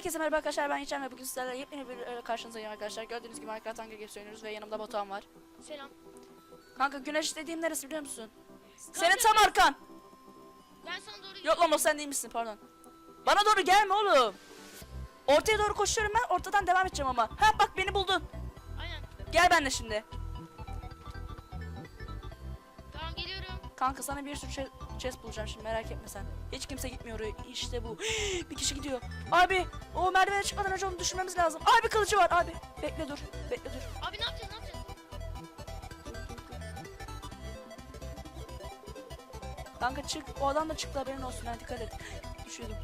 Herkese merhaba arkadaşlar ben Yiğitcan ve bugün sizlerle yepyeni bir e, karşınızdayım arkadaşlar. Gördüğünüz gibi Minecraft Hunger Games oynuyoruz ve yanımda Batuhan var. Selam. Kanka güneş dediğim neresi biliyor musun? Kanka, Senin tam arkan. Ben sana doğru Yok lan o sen değil misin pardon. Bana doğru gelme oğlum. Ortaya doğru koşuyorum ben ortadan devam edeceğim ama. Ha bak beni buldun. Aynen. Gel benimle şimdi. Tamam geliyorum. Kanka sana bir sürü chest, chest bulacağım şimdi merak etme sen. Hiç kimse gitmiyor oraya. İşte bu. bir kişi gidiyor. Abi o merdivene çıkmadan önce onu düşürmemiz lazım. Abi kılıcı var abi. Bekle dur. Bekle dur. Abi ne yapacağız ne yapacağız? Kanka çık. O adam da çıktı haberin olsun. Ha, dikkat et. Düşüyordum.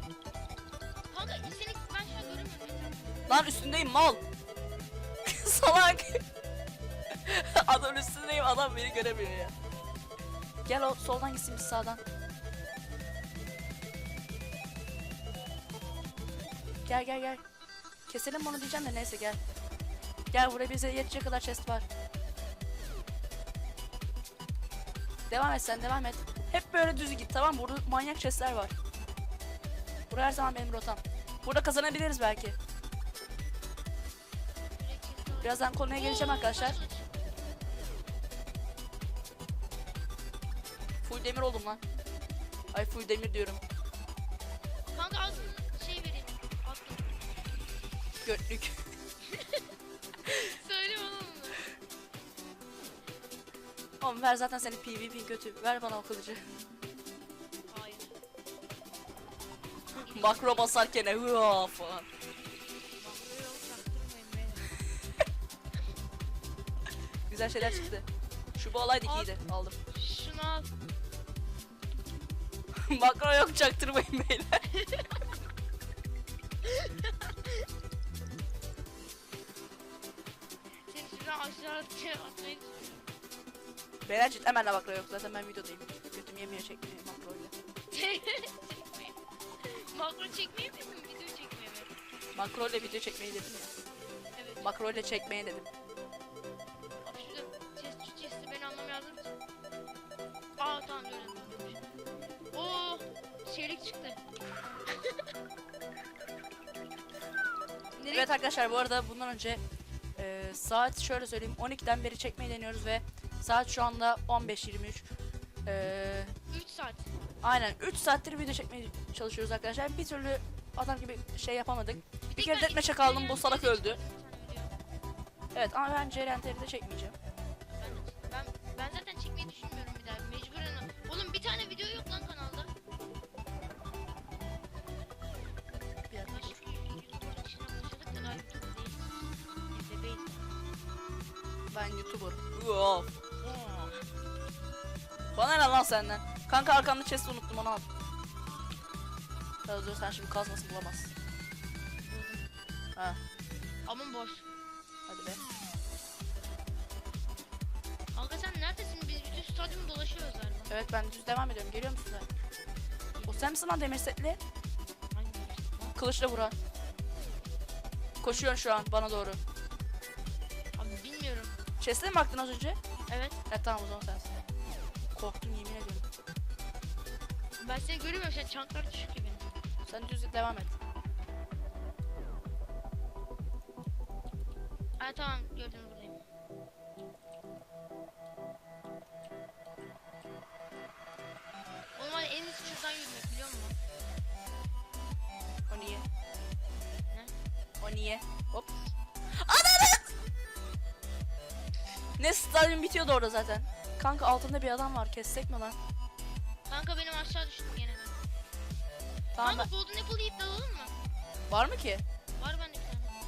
Kanka seni ben şu an göremiyorum. Lan üstündeyim mal. Salak. adam üstündeyim adam beni göremiyor ya. Gel o soldan gitsin biz sağdan. Gel gel gel. Keselim bunu diyeceğim de neyse gel. Gel buraya bize yetecek kadar chest var. Devam et sen devam et. Hep böyle düz git tamam? Burada manyak chestler var. Burası her zaman benim rotam. Burada kazanabiliriz belki. Birazdan konuya geleceğim arkadaşlar. Full demir oldum lan. Ay full demir diyorum. Kanka sana şey vereyim. Attım. Götlük. Söyle onu. Oğlum ver zaten seni PvP kötü. Ver bana o kılıcı. Hayır. Makro basarken hıa falan. Makro yok çaktırmayın beni. Güzel şeyler çıktı. Şu bu olaydı Al. iyiydi. Aldım. Şunu al. Makro yok çaktırmayın beyler. Seni şuradan aşağı atmaya atmayı Beyler cidden hemen de makro yok. Zaten ben videodayım. Götüm yemiyor çekmiyor makroyla. Çekmeyin. Makro çekmeyi mi? Video çekmeyi mi? Makroyla video çekmeyi dedim ya. Evet. Makroyla çekmeye dedim. Çıktı. Nereye Evet arkadaşlar bu arada bundan önce e, saat şöyle söyleyeyim 12'den beri çekmeyi deniyoruz ve saat şu anda 15.23. E, 3 saat. aynen 3 saattir video çekmeye çalışıyoruz arkadaşlar. Bir türlü adam gibi şey yapamadık. Bir kere ben deathmatch'e iki kaldım tane bu salak öldü. Evet ama ben CRNT'leri de çekmeyeceğim. Ben, ben, ben zaten çekmeyi düşünmüyorum bir daha. Mecburen. Oğlum bir tane video yok lan kanalda. Ben YouTuber. Of. Bana ne lan senden? Kanka arkamda chest'i unuttum onu al. Dur sen şimdi kazmasın bulamazsın. Ha Aman boş. hadi be. Kanka sen neredesin? Biz bütün stadyumu dolaşıyoruz galiba. Evet ben düz devam ediyorum. Geliyor musun sen? O sen misin lan demir setli? Hangi? Kılıçla vuran. Koşuyorsun şu an bana doğru. Chest'e mi baktın az önce? Evet. Evet tamam o zaman sensin. Korktum yemin ediyorum. Ben seni görmüyorum. Sen çanklar düşük gibi. Sen düz devam et. Ha tamam gördüm buradayım. Oğlum hadi en iyisi şuradan yürümek biliyor musun? O niye? Ne? O niye? Hop. Ananı! Ne stadyum bitiyordu orada zaten. Kanka altında bir adam var. Kessek mi lan? Kanka benim aşağı düştüm gene ben. Tamam Kanka Golden Apple yiyip dalalım mı? ben- Var mı ki? Var bende bir tane.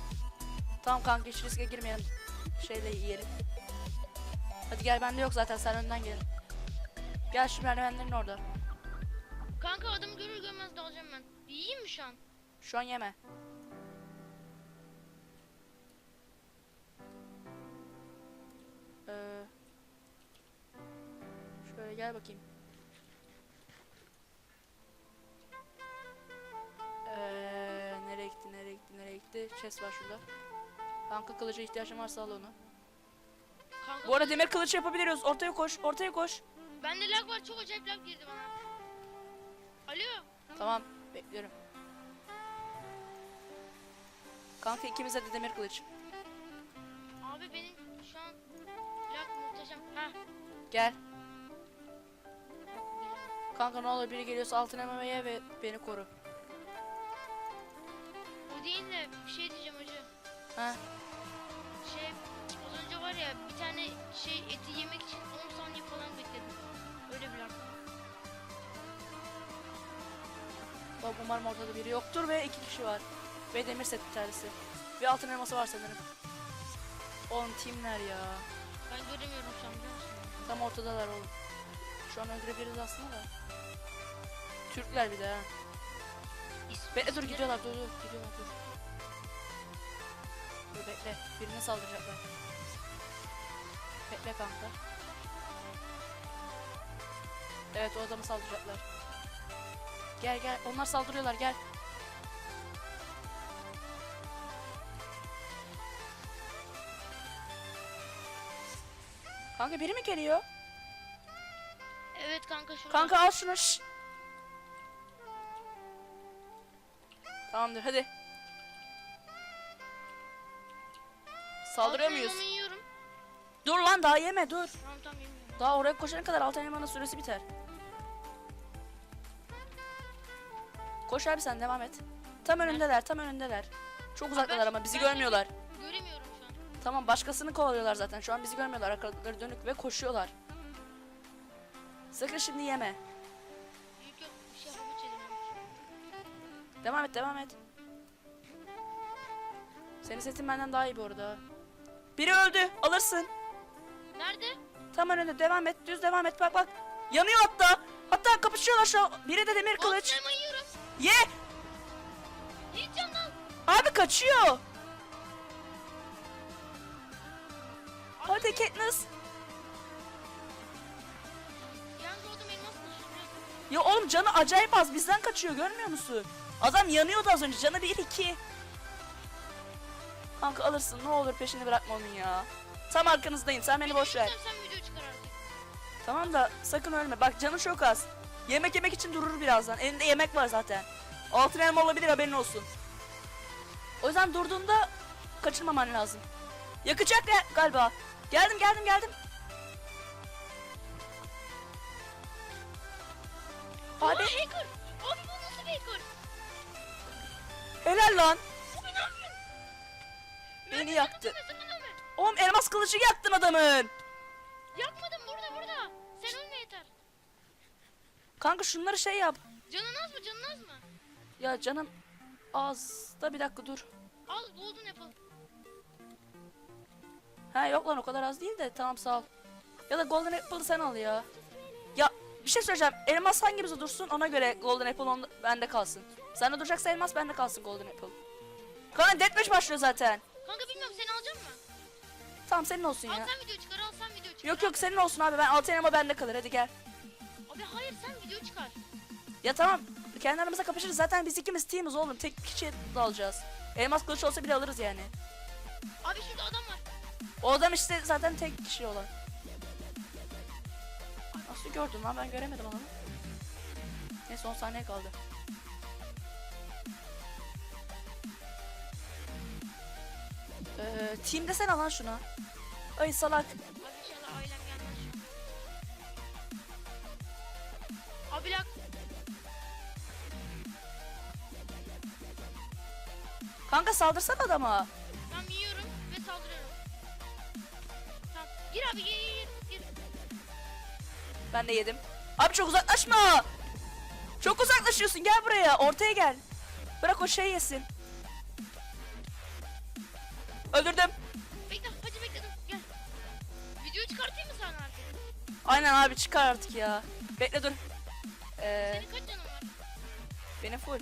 Tamam kanka hiç riske girmeyelim. Şeyle yiyelim. Hadi gel bende yok zaten sen önden gel. Gel şu merdivenlerin orada. Kanka adamı görür görmez dalacağım ben. Yiyeyim mi şu an? Şu an yeme. Ee, şöyle gel bakayım. Ee, nereye gitti, nereye gitti, nereye gitti? Chest var şurada. Kanka kılıca ihtiyacın varsa al onu. Kanka Bu arada demir kılıç yapabiliyoruz. Ortaya koş, ortaya koş. Bende lag var çok acayip lag girdi bana. Alo. Tamam, bekliyorum. Kanka ikimize de demir kılıç. Abi benim şu an lak muhteşem. Ha. Gel. Kanka ne olur biri geliyorsa altın elmamaya ve beni koru. O değil de bir şey diyeceğim hacı. Ha? Şey az önce var ya bir tane şey eti yemek için 10 saniye falan bekledim. Öyle bir lak. Bak umarım ortada biri yoktur ve iki kişi var. Ve demir set bir tanesi. Bir altın elması var sanırım. Oğlum teamler ya. Ben göremiyorum şu an biliyor? Tam ortadalar oğlum. Şu an öldürebiliriz aslında da. Türkler bir de ha. Bekle dur gidiyorlar dur dur gidiyorlar dur. Dur bekle birine saldıracaklar. Bekle kanka. Evet o adamı saldıracaklar. Gel gel onlar saldırıyorlar gel. Kanka biri mi geliyor? Evet kanka şurada. Kanka al şunu. Tamamdır hadi. Saldırıyor muyuz? Dur lan daha yeme dur. Tamam tamam yemiyorum. Daha oraya koşana kadar altın elmanın süresi biter. Koş abi sen devam et. Tam önündeler tam önündeler. Çok uzaktalar ama bizi görmüyorlar. Tamam başkasını kovalıyorlar zaten. Şu an bizi görmüyorlar. Arkaları dönük ve koşuyorlar. Sakın şimdi yeme. Yok yok bir şey havuç yedim. havuç. Devam et devam et. Senin setin benden daha iyi bu arada. Biri öldü. Alırsın. Nerede? Tam önünde devam et. Düz devam et. Bak bak. Yanıyor hatta. Hatta kapışıyorlar şu an. Biri de demir kılıç. Ye. Yiyeceğim lan. Abi kaçıyor. Hadi Katniss. Ya oğlum canı acayip az. Bizden kaçıyor görmüyor musun? Adam yanıyordu az önce. Canı 1 2. Kanka alırsın. Ne olur peşini bırakma onun ya. Tam arkanızdayım. Sen beni boş ver. Tamam da sakın ölme. Bak canı çok az. Yemek yemek için durur birazdan. Elinde yemek var zaten. Altın elma olabilir haberin olsun. O yüzden durduğunda kaçırmaman lazım. Yakacak ya galiba. Geldim geldim geldim. Abi. Abi hacker. Abi bu nasıl bir hacker? helal lan. Abi ne yapıyorsun? Beni yaktı. Oğlum elmas kılıcı yaktın adamın. Yakmadım burada burada. Sen ölme yeter. Kanka şunları şey yap. Canın az mı canın az mı? Ya canım az da bir dakika dur. Al golden apple. Ha yok lan o kadar az değil de tamam sağ ol. Ya da golden apple'ı sen al ya. Ya bir şey söyleyeceğim. Elmas hangimize dursun ona göre golden apple onda, bende kalsın. Sende duracaksa elmas bende kalsın golden apple. Kaan deathmatch başlıyor zaten. Kanka bilmiyorum seni alacağım mı? Tamam senin olsun Al ya. sen video çıkar al sen video çıkar. Yok yok senin olsun abi ben altın elma bende kalır hadi gel. Abi hayır sen video çıkar. Ya tamam kendi aramızda kapışırız zaten biz ikimiz team'iz oğlum tek kişi dalacağız. Elmas kılıç olsa bile alırız yani. Abi şurada adam var. O adam işte zaten tek kişi olan. Nasıl gördün lan ben göremedim adamı. Neyse 10 saniye kaldı. Ee, team desene lan şuna. Ay salak. Abi lak. Kanka saldırsana adama. Abi gir gir. Ben de yedim. Abi çok uzaklaşma. Çok uzaklaşıyorsun gel buraya ortaya gel. Bırak o şey yesin. Öldürdüm. Bekle hacı bekle dur gel. Video çıkartayım mı sana artık? Aynen abi çıkar artık ya. Bekle dur. Ee, Senin kaç canın var? benim full.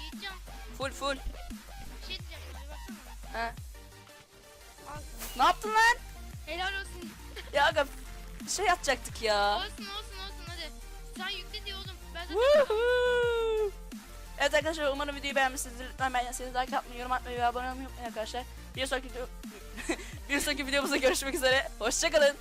Yiğitcan Full full. bir şey diyeceğim bir baksana. Al. Ne yaptın lan? Helal olsun. Ya aga şey atacaktık ya. olsun olsun olsun hadi. Sen yükle diye oğlum. Ben zaten Woohoo! Evet arkadaşlar umarım videoyu beğenmişsinizdir. Lütfen beğendiyseniz like atmayı, yorum atmayı ve abone olmayı unutmayın arkadaşlar. Bir sonraki, video- bir sonraki videomuzda görüşmek üzere. Hoşçakalın.